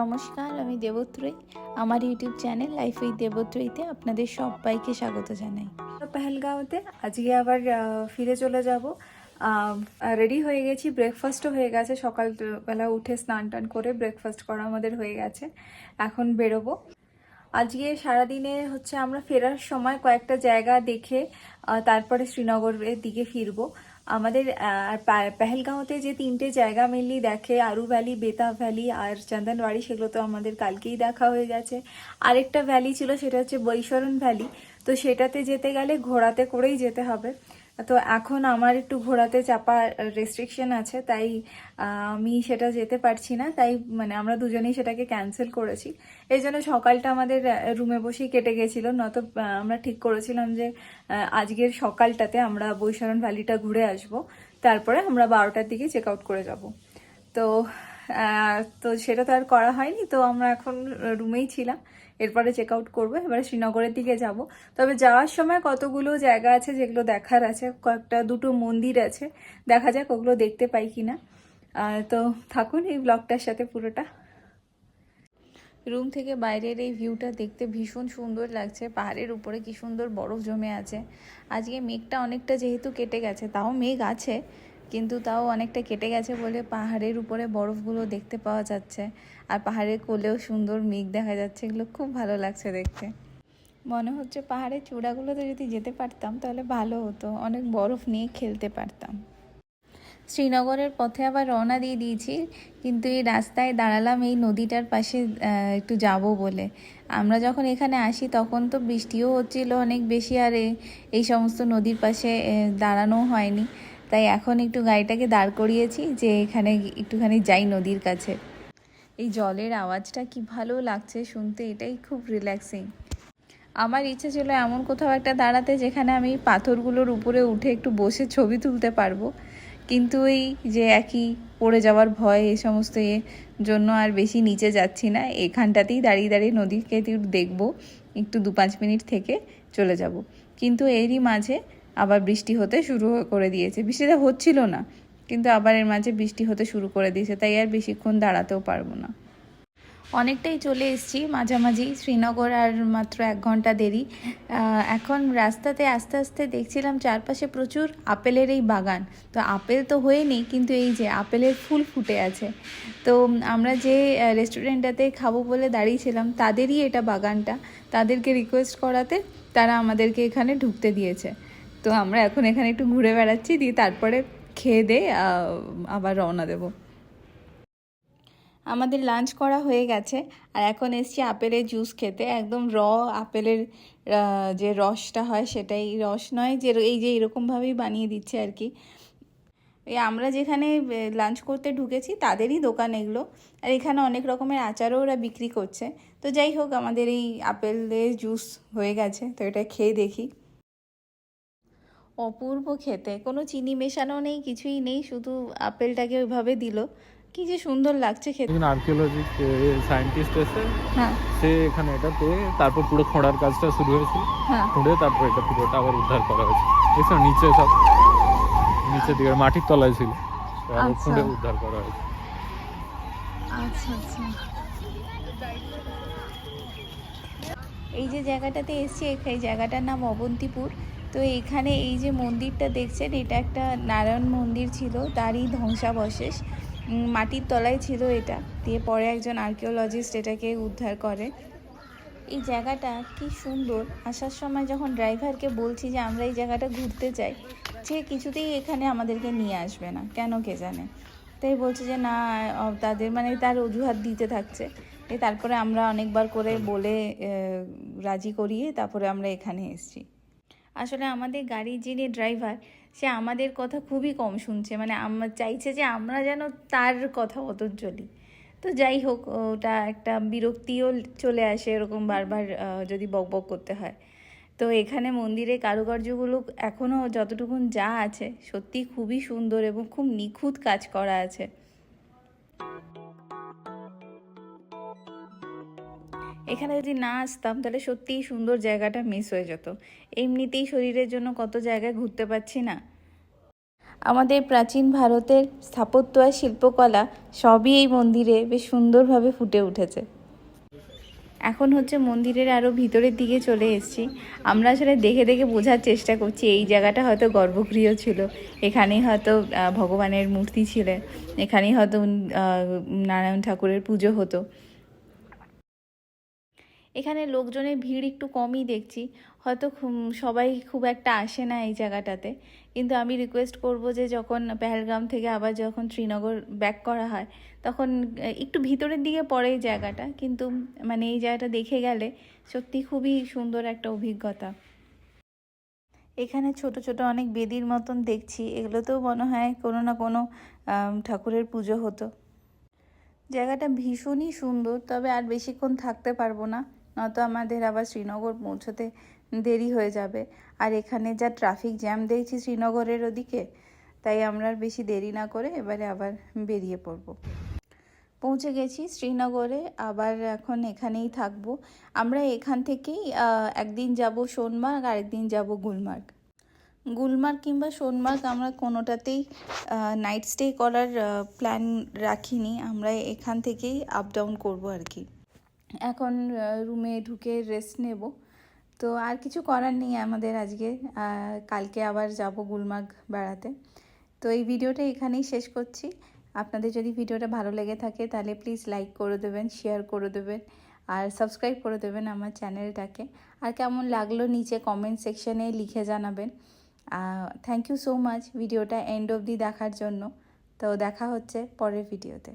নমস্কার, আমি দেবত্রয়ী। আমার ইউটিউব চ্যানেল লাইফ উইথ দেবত্রয়ীতে আপনাদের সবাইকে স্বাগত জানাই। পেহেলগাঁওতে আজকে আবার ফিরে চলে যাব। রেডি হয়ে গেছি, ব্রেকফাস্টও হয়ে গেছে। সকালবেলা উঠে স্নান টান করে ব্রেকফাস্ট করা আমাদের হয়ে গেছে। এখন বেরোবো। আজকে সারাদিনে হচ্ছে আমরা ফেরার সময় কয়েকটা জায়গা দেখে তারপরে শ্রীনগরের দিকে ফিরবো। আমাদের পেহেলগাঁওতে যে তিনটে জায়গা মেনলি দেখে, আরু ভ্যালি বেতা ভ্যালি আর চন্দনবাড়ি সেগুলো তো আমাদের কালকেই দেখা হয়ে গেছে। আরেকটা ভ্যালি ছিল, সেটা হচ্ছে বৈশরণ ভ্যালি তো সেটাতে যেতে গেলে ঘোড়াতে করেই যেতে হবে। তো এখন আমার একটু ঘোড়াতে চাপা রেস্ট্রিকশন আছে, তাই আমি সেটা যেতে পারছি না। তাই মানে আমরা দুজনেই সেটাকে ক্যান্সেল করেছি। এই জন্য সকালটা আমাদের রুমে বসেই কেটে গেছিল। নত আমরা ঠিক করেছিলাম যে আজকের সকালটাতে আমরা বৈশরণ ভ্যালিটা ঘুরে আসব। তারপরে আমরা বারোটার দিকে চেক আউট করে যাব। তো তো সেটা তো আর করা হয়নি। তো আমরা এখন রুমেই ছিলাম। এরপরে চেক আউট করব এবারে শ্রীনগরের দিকে যাব। তবে যাওয়ার সময় কতগুলো জায়গা আছে যেগুলো দেখার আছে কয়েকটা দুটো মন্দির আছে দেখা যাক ওগুলো দেখতে পাই কিনা। আহ, তো থাকুন এই ব্লগটার সাথে পুরোটা। রুম থেকে বাইরের এই ভিউটা দেখতে ভীষণ সুন্দর লাগছে পাহাড়ের উপরে কি সুন্দর বরফ জমে আছে। আজকে মেঘটা অনেকটা যেহেতু কেটে গেছে তাও মেঘ আছে কিন্তু তাও অনেকটা কেটে গেছে বলে পাহাড়ের উপরে বরফগুলো দেখতে পাওয়া যাচ্ছে। আর পাহাড়ের কোলেও সুন্দর মেঘ দেখা যাচ্ছে। এগুলো খুব ভালো লাগছে দেখতে। মনে হচ্ছে পাহাড়ের চূড়াগুলোতে যদি যেতে পারতাম তাহলে ভালো হতো। অনেক বরফ নিয়ে খেলতে পারতাম। শ্রীনগরের পথে আবার রওনা দিয়ে দিয়েছি। কিন্তু এই রাস্তায় দাঁড়ালাম এই নদীটার পাশে একটু যাব বলে। আমরা যখন এখানে আসি তখন তো বৃষ্টিও হচ্ছিল অনেক বেশি। আর এই সমস্ত নদীর পাশে দাঁড়ানো হয়নি। তাই এখন একটু গাড়িটাকে দাঁড় করিয়েছি যে এখানে একটুখানি যাই নদীর কাছে। এই জলের আওয়াজটা কি ভালো লাগছে শুনতে, এটাই খুব রিল্যাক্সিং আমার ইচ্ছে ছিল এমন কোথাও একটা দাঁড়াতে যেখানে আমি পাথরগুলোর উপরে উঠে একটু বসে ছবি তুলতে পারব। কিন্তু এই যে একই পড়ে যাওয়ার ভয় এই সমস্ত এ জন্য আর বেশি নিচে যাচ্ছি না। এখানটাতেই দাঁড়িয়ে দাঁড়িয়ে নদীকে দেখব, একটু দু পাঁচ মিনিট থেকে চলে যাব। কিন্তু এরই মাঝে আবার বৃষ্টি হতে শুরু করে দিয়েছে। বৃষ্টিটা হচ্ছিল না, কিন্তু আবার এর মাঝে বৃষ্টি হতে শুরু করে দিয়েছে, তাই আর বেশিক্ষণ দাঁড়াতেও পারব না। অনেকটাই চলে এসেছি মাঝামাঝি, শ্রীনগর আর মাত্র এক ঘণ্টা দেরি। এখন রাস্তাতে আস্তে আস্তে দেখছিলাম চারপাশে প্রচুর আপেলের এই বাগান। তো আপেল তো হয়নি, কিন্তু এই যে আপেলের ফুল ফুটে আছে। তো আমরা যে রেস্টুরেন্টটাতে খাব বলে দাঁড়িয়েছিলাম, তাদেরই এটা বাগানটা। তাদেরকে রিকোয়েস্ট করাতে তারা আমাদেরকে এখানে ঢুকতে দিয়েছে। তো আমরা এখন এখানে একটু ঘুরে বেড়াচ্ছি, দিয়ে তারপরে খেয়ে দিয়ে আবার রওনা দেবো। আমাদের লাঞ্চ করা হয়ে গেছে, আর এখন এসছি আপেলের জুস খেতে। একদম র আপেলের যে রসটা হয় সেটাই রস নয়, যে এই যে এরকমভাবেই বানিয়ে দিচ্ছে আর কি। এই আমরা যেখানে লাঞ্চ করতে ঢুকেছি তাদেরই দোকান এগুলো। আর এখানে অনেক রকমের আচারও ওরা বিক্রি করছে। তো যাই হোক, আমাদের এই আপেলের জুস হয়ে গেছে, তো এটা খেয়ে দেখি। অপূর্ব খেতে। কোনো চিনি মেশানো নেই কিছুই নেই শুধু আপেলটাকে ওইভাবে দিল। কি যে সুন্দর লাগছে খেতে। একজন আর্কিওলজিক সায়েন্টিস্ট এসে হ্যাঁ। সে এখানে এটা পেয়ে তারপর পুরো খোঁড়ার কাজটা শুরু হয়েছিল হ্যাঁ। খুঁড়ে তারপর এটা পুরোটা আবার উদ্ধার করা হয়েছে। দেখছ নিচে সব নিচের দিকে মাটির তলায় ছিল। আচ্ছা। খুঁড়ে উদ্ধার করা হয়েছে। আচ্ছা আচ্ছা। এই যে জায়গাটাতে এসছি এই জায়গাটার নাম অবন্তিপুর। তো এখানে এই যে মন্দিরটা দেখছেন এটা একটা নারায়ণ মন্দির ছিল তারই ধ্বংসাবশেষ। মাটির তলায় ছিল এটা দিয়ে পরে একজন আর্কিওলজিস্ট এটাকে উদ্ধার করে। এই জায়গাটা কি সুন্দর। আসার সময় যখন ড্রাইভারকে বলছি যে আমরা এই জায়গাটা ঘুরতে চাই সে কিছুতেই এখানে আমাদেরকে নিয়ে আসবে না কেন কে জানে। তাই বলছে যে না তাদের মানে তার অজুহাত দিতে থাকছে। এই তারপরে আমরা অনেকবার করে বলে রাজি করিয়ে তারপরে আমরা এখানে এসেছি। আসলে আমাদের গাড়ির যিনি ড্রাইভার সে আমাদের কথা খুবই কম শুনছে। মানে আমার চাইছে যে আমরা যেন তার কথা অত চলি। তো যাই হোক, ওটা একটা বিরক্তিও চলে আসে এরকম বারবার যদি বক বক করতে হয়। তো এখানে মন্দিরে কারুকার্যগুলো এখনও যতটুকুন যা আছে সত্যি খুবই সুন্দর এবং খুব নিখুঁত কাজ করা আছে। এখানে যদি না আসতাম, তাহলে সত্যিই সুন্দর জায়গাটা মিস হয়ে যেত। এমনিতেই শরীরের জন্য কত জায়গায় ঘুরতে পারছি না। আমাদের প্রাচীন ভারতের স্থাপত্য আর শিল্পকলা সবই এই মন্দিরে বেশ সুন্দরভাবে ফুটে উঠেছে। এখন হচ্ছে মন্দিরের আরও ভিতরের দিকে চলে এসেছি। আমরা আসলে দেখে দেখে বোঝার চেষ্টা করছি, এই জায়গাটা হয়তো গর্ভগৃহ ছিল, এখানেই হয়তো ভগবানের মূর্তি ছিলেন, এখানেই হয়তো নারায়ণ ঠাকুরের পুজো হতো। এখানে লোকজনের ভিড় একটু কমই দেখছি। হয়তো সবাই খুব একটা আসে না এই জায়গাটাতে। কিন্তু আমি রিকোয়েস্ট করব যে যখন পেহেলগাম থেকে আবার যখন শ্রীনগর ব্যাক করা হয়, তখন, একটু ভিতরের দিকে পড়ে এই জায়গাটা। কিন্তু মানে এই জায়গাটা দেখে গেলে সত্যি খুবই সুন্দর একটা অভিজ্ঞতা। এখানে ছোট ছোট অনেক বেদির মতন দেখছি। এগুলোতেও মনে হয় কোনো না কোনো ঠাকুরের পুজো হতো। জায়গাটা ভীষণই সুন্দর, তবে আর বেশিক্ষণ থাকতে পারব না। নয়তো আমাদের আবার শ্রীনগর পৌঁছতে দেরি হয়ে যাবে। আর এখানে যা ট্রাফিক জ্যাম দেখছি শ্রীনগরের ওদিকে, তাই আমরা বেশি দেরি না করে এবারে আবার বেরিয়ে পড়ব। পৌঁছে গেছি শ্রীনগরে, আবার এখন এখানেই থাকব। আমরা এখান থেকেই একদিন যাব সোনমার্গ আর একদিন যাব গুলমার্গ। গুলমার্গ কিংবা সোনমার্গ আমরা কোনোটাতেই নাইট স্টে করার প্ল্যান রাখিনি। আমরা এখান থেকেই আপ ডাউন করব আর কি। এখন রুমে ঢুকে রেস্ট নেব। তো আর কিছু করার নেই আমাদের আজকে। কালকে আবার যাব গুলমার্গ বেড়াতে। তো এই ভিডিওটা এখানেই শেষ করছি। আপনাদের যদি ভিডিওটা ভালো লেগে থাকে, তাহলে প্লিজ লাইক করে দেবেন শেয়ার করে দেবেন, আর সাবস্ক্রাইব করে দেবেন আমার চ্যানেলটাকে আর কেমন লাগল নিচে কমেন্ট সেকশনে লিখে জানাবেন। থ্যাংক ইউ সো মাচ ভিডিওটা এন্ড অবধি দেখার জন্য। তো দেখা হচ্ছে পরের ভিডিওতে।